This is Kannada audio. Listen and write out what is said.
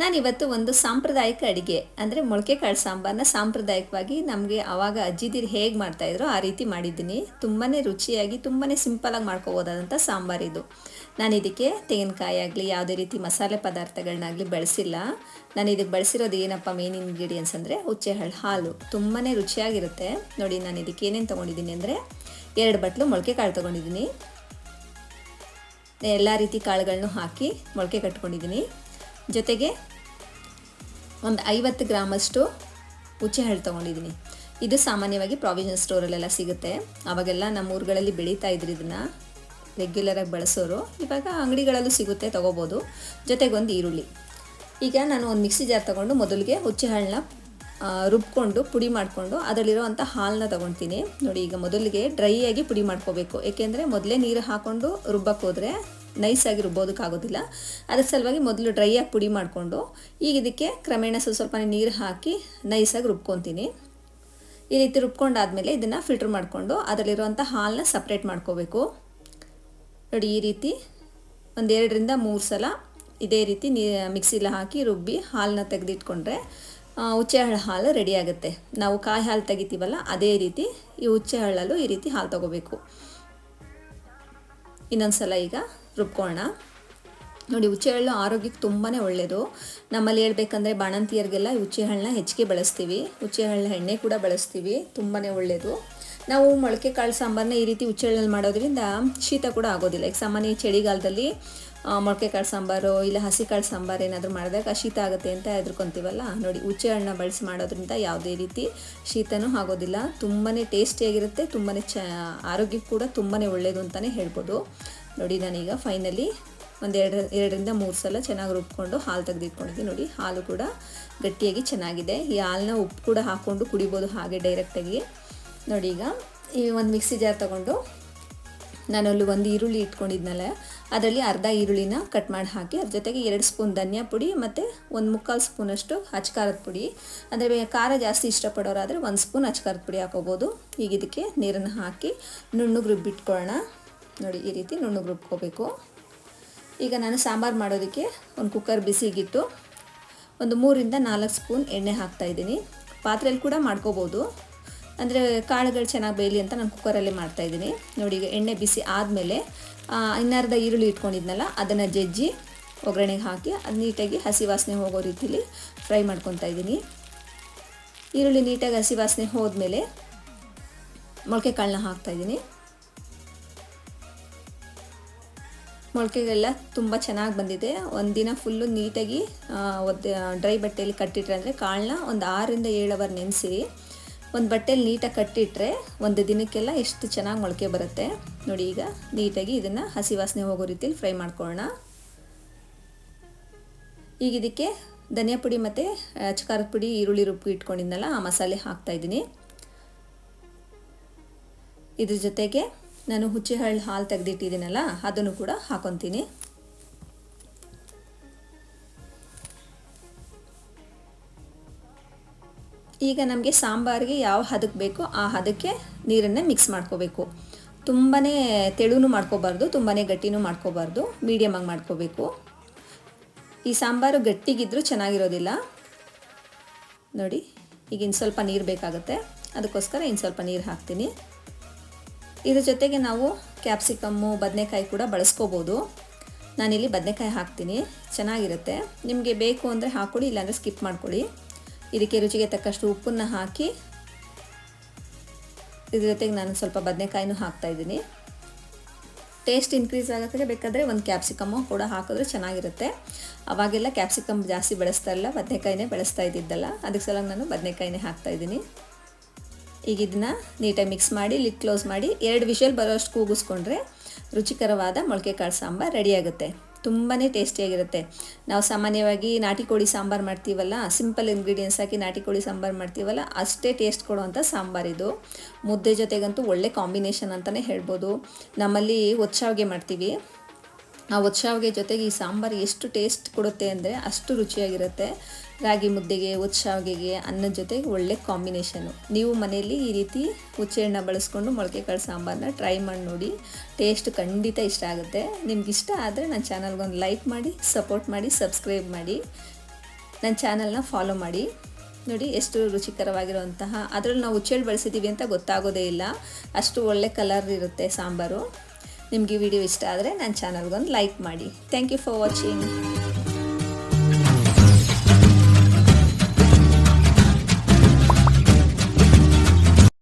ನಾನಿವತ್ತು ಒಂದು ಸಾಂಪ್ರದಾಯಿಕ ಅಡುಗೆ, ಅಂದರೆ ಮೊಳಕೆ ಕಾಳು ಸಾಂಬಾರನ್ನ ಸಾಂಪ್ರದಾಯಿಕವಾಗಿ ನಮಗೆ ಆವಾಗ ಅಜ್ಜಿದಿರು ಹೇಗೆ ಮಾಡ್ತಾಯಿದ್ರು ಆ ರೀತಿ ಮಾಡಿದ್ದೀನಿ. ತುಂಬಾ ರುಚಿಯಾಗಿ ತುಂಬಾ ಸಿಂಪಲಾಗಿ ಮಾಡ್ಕೋಬೋದಾದಂಥ ಸಾಂಬಾರಿದು. ನಾನು ಇದಕ್ಕೆ ತೆಂಗಿನಕಾಯಿ ಆಗಲಿ, ಯಾವುದೇ ರೀತಿ ಮಸಾಲೆ ಪದಾರ್ಥಗಳನ್ನಾಗಲಿ ಬಳಸಿಲ್ಲ. ನಾನು ಇದಕ್ಕೆ ಬಳಸಿರೋದು ಏನಪ್ಪ ಮೇನ್ ಇಂಗ್ರೀಡಿಯೆಂಟ್ಸ್ ಅಂದರೆ ಹುಚ್ಚೆಹಳ್ಳು ಹಾಲು. ತುಂಬಾ ರುಚಿಯಾಗಿರುತ್ತೆ. ನೋಡಿ ನಾನು ಇದಕ್ಕೆ ಏನೇನು ತೊಗೊಂಡಿದ್ದೀನಿ ಅಂದರೆ ಎರಡು ಬಟ್ಲು ಮೊಳಕೆ ಕಾಳು ತೊಗೊಂಡಿದ್ದೀನಿ. ಎಲ್ಲ ರೀತಿ ಕಾಳುಗಳನ್ನು ಹಾಕಿ ಮೊಳಕೆ ಕಟ್ಕೊಂಡಿದ್ದೀನಿ. ಜೊತೆಗೆ ಒಂದು ಐವತ್ತು ಗ್ರಾಮಷ್ಟು ಹುಚ್ಚೆಹಳ್ಳು ತೊಗೊಂಡಿದ್ದೀನಿ. ಇದು ಸಾಮಾನ್ಯವಾಗಿ ಪ್ರಾವಿಷನ್ ಸ್ಟೋರಲ್ಲೆಲ್ಲ ಸಿಗುತ್ತೆ. ಆವಾಗೆಲ್ಲ ನಮ್ಮ ಊರುಗಳಲ್ಲಿ ಬೆಳೀತಾ ಇದ್ರು ಇದನ್ನು. ರೆಗ್ಯುಲರಾಗಿ ಬಳಸೋರು. ಇವಾಗ ಅಂಗಡಿಗಳಲ್ಲೂ ಸಿಗುತ್ತೆ, ತೊಗೋಬೋದು. ಜೊತೆಗೆ ಒಂದು ಈರುಳ್ಳಿ. ಈಗ ನಾನು ಒಂದು ಮಿಕ್ಸಿ ಜಾರ್ ತೊಗೊಂಡು ಮೊದಲಿಗೆ ಹುಚ್ಚೆಹಳ್ಳನ್ನ ರುಬ್ಕೊಂಡು ಪುಡಿ ಮಾಡಿಕೊಂಡು ಅದರಲ್ಲಿರೋವಂಥ ಹಾಲನ್ನ ತೊಗೊಳ್ತೀನಿ ನೋಡಿ, ಈಗ ಮೊದಲಿಗೆ ಡ್ರೈ ಆಗಿ ಪುಡಿ ಮಾಡ್ಕೋಬೇಕು. ಏಕೆಂದರೆ ಮೊದಲೇ ನೀರು ಹಾಕ್ಕೊಂಡು ರುಬ್ಬಕ್ಕೆ ಹೋದರೆ ನೈಸಾಗಿ ರುಬ್ಬೋದಕ್ಕಾಗೋದಿಲ್ಲ ಅದ್ರ ಸಲುವಾಗಿ ಮೊದಲು ಡ್ರೈ ಆಗಿ ಪುಡಿ ಮಾಡಿಕೊಂಡು, ಈಗ ಇದಕ್ಕೆ ಕ್ರಮೇಣ ಸ್ವಲ್ಪ ಸ್ವಲ್ಪ ನೀರು ಹಾಕಿ ನೈಸಾಗಿ ರುಬ್ಕೊತೀನಿ. ಈ ರೀತಿ ರುಬ್ಕೊಂಡಾದಮೇಲೆ ಇದನ್ನು ಫಿಲ್ಟ್ರ್ ಮಾಡಿಕೊಂಡು ಅದರಲ್ಲಿರುವಂಥ ಹಾಲನ್ನ ಸಪ್ರೇಟ್ ಮಾಡ್ಕೋಬೇಕು. ನೋಡಿ, ಈ ರೀತಿ ಒಂದೆರಡರಿಂದ ಮೂರು ಸಲ ಇದೇ ರೀತಿ ನೀ ಮಿಕ್ಸಿಲಿ ಹಾಕಿ ರುಬ್ಬಿ ಹಾಲನ್ನ ತೆಗೆದಿಟ್ಕೊಂಡ್ರೆ ಹುಚ್ಚೆಹಳ್ಳ ಹಾಲು ರೆಡಿ ಆಗುತ್ತೆ. ನಾವು ಕಾಯಿ ಹಾಲು ತೆಗಿತೀವಲ್ಲ, ಅದೇ ರೀತಿ ಈ ಹುಚ್ಚೆಹಳ್ಳಲ್ಲೂ ಈ ರೀತಿ ಹಾಲು ತಗೋಬೇಕು. ಇನ್ನೊಂದು ಸಲ ಈಗ ರುಬ್ಕೊಳ್ಳೋಣ ನೋಡಿ ಹುಚ್ಚೆಹಳ್ಳು ಆರೋಗ್ಯಕ್ಕೆ ತುಂಬಾ ಒಳ್ಳೆಯದು ನಮ್ಮಲ್ಲಿ ಹೇಳ್ಬೇಕಂದ್ರೆ ಬಾಣಂತಿಯರಿಗೆಲ್ಲ ಹುಚ್ಚೆಹಳ್ಳನ್ನ ಹೆಚ್ಚಿಗೆ ಬಳಸ್ತೀವಿ. ಹುಚ್ಚೆಹಳ್ಳ ಎಣ್ಣೆ ಕೂಡ ಬಳಸ್ತೀವಿ. ತುಂಬಾ ಒಳ್ಳೆಯದು ನಾವು ಮೊಳಕೆ ಕಾಳು ಸಾಂಬಾರನ್ನ ಈ ರೀತಿ ಹುಚ್ಚೆಳ್ಳಲ್ಲಿ ಮಾಡೋದ್ರಿಂದ ಶೀತ ಕೂಡ ಆಗೋದಿಲ್ಲ. ಈಗ ಸಾಮಾನ್ಯ ಚಳಿಗಾಲದಲ್ಲಿ ಮೊಳಕೆ ಕಾಳು ಸಾಂಬಾರು ಇಲ್ಲ ಹಸಿ ಕಾಳು ಸಾಂಬಾರು ಏನಾದರೂ ಮಾಡಿದಾಗ ಶೀತ ಆಗುತ್ತೆ ಅಂತ ಹೆದರ್ಕೊತೀವಲ್ಲ? ನೋಡಿ ಹುಚ್ಚೆ ಹಣ್ಣು ಬಳಸಿ ಮಾಡೋದ್ರಿಂದ ಯಾವುದೇ ರೀತಿ ಶೀತನೂ ಆಗೋದಿಲ್ಲ. ತುಂಬಾ ಟೇಸ್ಟಿಯಾಗಿರುತ್ತೆ ತುಂಬಾ ಚ, ಆರೋಗ್ಯಕ್ಕೆ ಕೂಡ ತುಂಬಾ ಒಳ್ಳೆಯದು ಅಂತಲೇ ಹೇಳ್ಬೋದು. ನೋಡಿ, ನಾನೀಗ ಫೈನಲಿ ಒಂದು ಎರಡು ಎರಡರಿಂದ ಮೂರು ಸಲ ಚೆನ್ನಾಗಿ ರುಬ್ಕೊಂಡು ಹಾಲು ತೆಗೆದಿಟ್ಕೊಂಡಿದ್ದೀನಿ. ನೋಡಿ, ಹಾಲು ಕೂಡ ಗಟ್ಟಿಯಾಗಿ ಚೆನ್ನಾಗಿದೆ. ಈ ಹಾಲನ್ನ ಉಪ್ಪು ಕೂಡ ಹಾಕ್ಕೊಂಡು ಕುಡಿಬೋದು ಹಾಗೆ ಡೈರೆಕ್ಟಾಗಿ. ನೋಡಿ, ಈಗ ಈ ಒಂದು ಮಿಕ್ಸಿ ಜಾರ್ ತೊಗೊಂಡು ನಾನು ಅಲ್ಲಿ ಒಂದು ಈರುಳ್ಳಿ ಇಟ್ಕೊಂಡಿದ್ನಲ್ಲ, ಅದರಲ್ಲಿ ಅರ್ಧ ಈರುಳ್ಳಿನ ಕಟ್ ಮಾಡಿ ಹಾಕಿ, ಅದ್ರ ಜೊತೆಗೆ ಎರಡು ಸ್ಪೂನ್ ಧನಿಯಾ ಪುಡಿ ಮತ್ತು ಒಂದು ಮುಕ್ಕಾಲು ಸ್ಪೂನಷ್ಟು ಹಚ್ಕಾರದ ಪುಡಿ. ಅಂದರೆ ಖಾರ ಜಾಸ್ತಿ ಇಷ್ಟಪಡೋರಾದರೆ ಒಂದು ಸ್ಪೂನ್ ಹಚ್ಕಾರದ ಪುಡಿ ಹಾಕೋಬೋದು. ಈಗ ಇದಕ್ಕೆ ನೀರನ್ನು ಹಾಕಿ ನುಣ್ಣಗೆ ರುಬ್ಬಿಟ್ಕೊಳ್ಳೋಣ. ನೋಡಿ, ಈ ರೀತಿ ನುಣ್ಣಗೆ ರುಬ್ಕೋಬೇಕು. ಈಗ ನಾನು ಸಾಂಬಾರು ಮಾಡೋದಕ್ಕೆ ಒಂದು ಕುಕ್ಕರ್ ಬಿಸಿಗಿಟ್ಟು ಒಂದು ಮೂರಿಂದ ನಾಲ್ಕು ಸ್ಪೂನ್ ಎಣ್ಣೆ ಹಾಕ್ತಾಯಿದ್ದೀನಿ ಪಾತ್ರೆಯಲ್ಲಿ ಕೂಡ ಮಾಡ್ಕೋಬೋದು. ಅಂದರೆ ಕಾಳುಗಳು ಚೆನ್ನಾಗಿ ಬೇಯಲಿ ಅಂತ ನಾನು ಕುಕ್ಕರಲ್ಲೇ ಮಾಡ್ತಾಯಿದ್ದೀನಿ ನೋಡಿ, ಈಗ ಎಣ್ಣೆ ಬಿಸಿ ಆದಮೇಲೆ ಇನ್ನರ್ಧ ಈರುಳ್ಳಿ ಇಟ್ಕೊಂಡಿದ್ನಲ್ಲ, ಅದನ್ನು ಜಜ್ಜಿ ಒಗ್ಗರಣೆಗೆ ಹಾಕಿ ಅದು ನೀಟಾಗಿ ಹಸಿ ವಾಸನೆ ಹೋಗೋ ರೀತಿಲಿ ಫ್ರೈ ಮಾಡ್ಕೊತಾ ಇದ್ದೀನಿ. ಈರುಳ್ಳಿ ನೀಟಾಗಿ ಹಸಿ ವಾಸನೆ ಹೋದ್ಮೇಲೆ ಮೊಳಕೆ ಕಾಳನ್ನ ಹಾಕ್ತಾಯಿದ್ದೀನಿ ಮೊಳಕೆಗೆಲ್ಲ ತುಂಬ ಚೆನ್ನಾಗಿ ಬಂದಿದೆ. ಒಂದಿನ ಫುಲ್ಲು ನೀಟಾಗಿ ಒದ್ದು ಡ್ರೈ ಬಟ್ಟೆಯಲ್ಲಿ ಕಟ್ಟಿಟ್ರೆ ಅಂದರೆ ಕಾಳನ್ನ ಒಂದು ಆರರಿಂದ ಏಳು ಅವರ್ ನೆನೆಸಿರಿ. ಒಂದು ಬಟ್ಟೆಯಲ್ಲಿ ನೀಟಾಗಿ ಕಟ್ಟಿಟ್ರೆ ಒಂದು ದಿನಕ್ಕೆಲ್ಲ ಎಷ್ಟು ಚೆನ್ನಾಗಿ ಮೊಳಕೆ ಬರುತ್ತೆ. ನೋಡಿ ಈಗ ನೀಟಾಗಿ ಇದನ್ನು ಹಸಿ ವಾಸನೆ ಹೋಗೋ ರೀತಿಯಲ್ಲಿ ಫ್ರೈ ಮಾಡ್ಕೊಳ್ಳೋಣ. ಈಗ ಇದಕ್ಕೆ ಧನಿಯಾ ಪುಡಿ ಮತ್ತು ಖಾರದ ಪುಡಿ, ಈರುಳ್ಳಿ ರುಬ್ಬಿ ಇಟ್ಕೊಂಡಿದ್ನಲ್ಲ, ಆ ಮಸಾಲೆ ಹಾಕ್ತಾಯಿದ್ದೀನಿ ಇದ್ರ ಜೊತೆಗೆ ನಾನು ಹುಚ್ಚೆಹಳ್ಳು ಹಾಲು ತೆಗೆದಿಟ್ಟಿದ್ದೀನಲ್ಲ, ಅದನ್ನು ಕೂಡ ಹಾಕೊತೀನಿ. ಈಗ ನಮಗೆ ಸಾಂಬಾರಿಗೆ ಯಾವ ಹದಕ್ಕೆ ಬೇಕೋ ಆ ಹದಕ್ಕೆ ನೀರನ್ನು ಮಿಕ್ಸ್ ಮಾಡ್ಕೋಬೇಕು. ತುಂಬಾ ತೆಳುನೂ ಮಾಡ್ಕೋಬಾರ್ದು ತುಂಬಾ ಗಟ್ಟಿನೂ ಮಾಡ್ಕೋಬಾರ್ದು ಮೀಡಿಯಮಾಗಿ ಮಾಡ್ಕೋಬೇಕು. ಈ ಸಾಂಬಾರು ಗಟ್ಟಿಗಿದ್ರೂ ಚೆನ್ನಾಗಿರೋದಿಲ್ಲ. ನೋಡಿ, ಈಗ ಇನ್ನು ಸ್ವಲ್ಪ ನೀರು ಬೇಕಾಗುತ್ತೆ. ಅದಕ್ಕೋಸ್ಕರ ಇನ್ನು ಸ್ವಲ್ಪ ನೀರು ಹಾಕ್ತೀನಿ. ಇದ್ರ ಜೊತೆಗೆ ನಾವು ಕ್ಯಾಪ್ಸಿಕಮ್ಮು, ಬದನೆಕಾಯಿ ಕೂಡ ಬಳಸ್ಕೋಬೋದು. ನಾನಿಲ್ಲಿ ಬದನೆಕಾಯಿ ಹಾಕ್ತೀನಿ. ಚೆನ್ನಾಗಿರುತ್ತೆ. ನಿಮಗೆ ಬೇಕು ಅಂದರೆ ಹಾಕ್ಕೊಳ್ಳಿ ಇಲ್ಲಾಂದರೆ ಸ್ಕಿಪ್ ಮಾಡ್ಕೊಳ್ಳಿ ಇದಕ್ಕೆ ರುಚಿಗೆ ತಕ್ಕಷ್ಟು ಉಪ್ಪನ್ನು ಹಾಕಿ, ಇದ್ರ ಜೊತೆಗೆ ನಾನು ಸ್ವಲ್ಪ ಬದನೆಕಾಯಿನೂ ಹಾಕ್ತಾಯಿದ್ದೀನಿ ಟೇಸ್ಟ್ ಇನ್ಕ್ರೀಸ್ ಆಗೋಕ್ಕೆ ಬೇಕಾದರೆ ಒಂದು ಕ್ಯಾಪ್ಸಿಕಮ್ಮು ಕೂಡ ಹಾಕಿದ್ರೆ ಚೆನ್ನಾಗಿರುತ್ತೆ. ಅವಾಗೆಲ್ಲ ಕ್ಯಾಪ್ಸಿಕಮ್ ಜಾಸ್ತಿ ಬೆಳೆಸ್ತಾ ಇಲ್ಲ, ಬದನೆಕಾಯಿನೇ ಬೆಳೆಸ್ತಾ ಇದ್ದಿದ್ದಲ್ಲ, ಅದಕ್ಕೆ ಸಲ ನಾನು ಬದನೆಕಾಯಿನೇ ಹಾಕ್ತಾಯಿದ್ದೀನಿ ಈಗ ಇದನ್ನ ನೀಟಾಗಿ ಮಿಕ್ಸ್ ಮಾಡಿ ಲಿಕ್ ಕ್ಲೋಸ್ ಮಾಡಿ, ಎರಡು ವಿಷಲ್ ಬರೋಷ್ಟು ಕೂಗಿಸ್ಕೊಂಡ್ರೆ ರುಚಿಕರವಾದ ಮೊಳಕೆ ಕಾಳು ಸಾಂಬಾರು ರೆಡಿಯಾಗುತ್ತೆ ತುಂಬಾ ಟೇಸ್ಟಿಯಾಗಿರುತ್ತೆ ನಾವು ಸಾಮಾನ್ಯವಾಗಿ ನಾಟಿ ಕೋಳಿ ಸಾಂಬಾರು ಮಾಡ್ತೀವಲ್ಲ ಸಿಂಪಲ್ ಇಂಗ್ರೀಡಿಯೆಂಟ್ಸ್ ಹಾಕಿ ನಾಟಿ ಕೋಳಿ ಸಾಂಬಾರು ಮಾಡ್ತೀವಲ್ಲ, ಅಷ್ಟೇ ಟೇಸ್ಟ್ ಕೊಡುವಂಥ ಸಾಂಬಾರಿದು ಮುದ್ದೆ ಜೊತೆಗಂತೂ ಒಳ್ಳೆ ಕಾಂಬಿನೇಷನ್ ಅಂತಲೇ ಹೇಳ್ಬೋದು. ನಮ್ಮಲ್ಲಿ ಒಚ್ಚಾವಿಗೆ ಮಾಡ್ತೀವಿ. ಆ ಒಚ್ಚಾವಿಗೆ ಜೊತೆಗೆ ಈ ಸಾಂಬಾರು ಎಷ್ಟು ಟೇಸ್ಟ್ ಕೊಡುತ್ತೆ ಅಂದರೆ ಅಷ್ಟು ರುಚಿಯಾಗಿರುತ್ತೆ. ರಾಗಿ ಮುದ್ದೆಗೆ ಶಾವಿಗೆಗೆ ಅನ್ನದ ಜೊತೆಗೆ ಒಳ್ಳೆ ಕಾಂಬಿನೇಷನು ನೀವು ಮನೆಯಲ್ಲಿ ಈ ರೀತಿ ಹುಚ್ಚೆಹಣ್ಣ ಬಳಸ್ಕೊಂಡು ಮೊಳಕೆ ಕಾಳು ಸಾಂಬಾರನ್ನ ಟ್ರೈ ಮಾಡಿ ನೋಡಿ. ಟೇಸ್ಟ್ ಖಂಡಿತ ಇಷ್ಟ ಆಗುತ್ತೆ. ನಿಮ್ಗೆ ಇಷ್ಟ ಆದರೆ ನನ್ನ ಚಾನಲ್ಗೊಂದು ಲೈಕ್ ಮಾಡಿ, ಸಪೋರ್ಟ್ ಮಾಡಿ, ಸಬ್ಸ್ಕ್ರೈಬ್ ಮಾಡಿ. ನನ್ನ ಚಾನಲ್ನ ಫಾಲೋ ಮಾಡಿ. ನೋಡಿ, ಎಷ್ಟು ರುಚಿಕರವಾಗಿರುವಂತಹ, ಅದರಲ್ಲಿ ನಾವು ಹುಚ್ಚೆಳ್ಳು ಬಳಸಿದ್ದೀವಿ ಅಂತ ಗೊತ್ತಾಗೋದೇ ಇಲ್ಲ. ಅಷ್ಟು ಒಳ್ಳೆ ಕಲರ್ ಇರುತ್ತೆ ಸಾಂಬಾರು. ನಿಮಗೆ ವಿಡಿಯೋ ಇಷ್ಟ ಆದರೆ ನನ್ನ ಚಾನಲ್ಗೊಂದು ಲೈಕ್ ಮಾಡಿ. Thank you for watching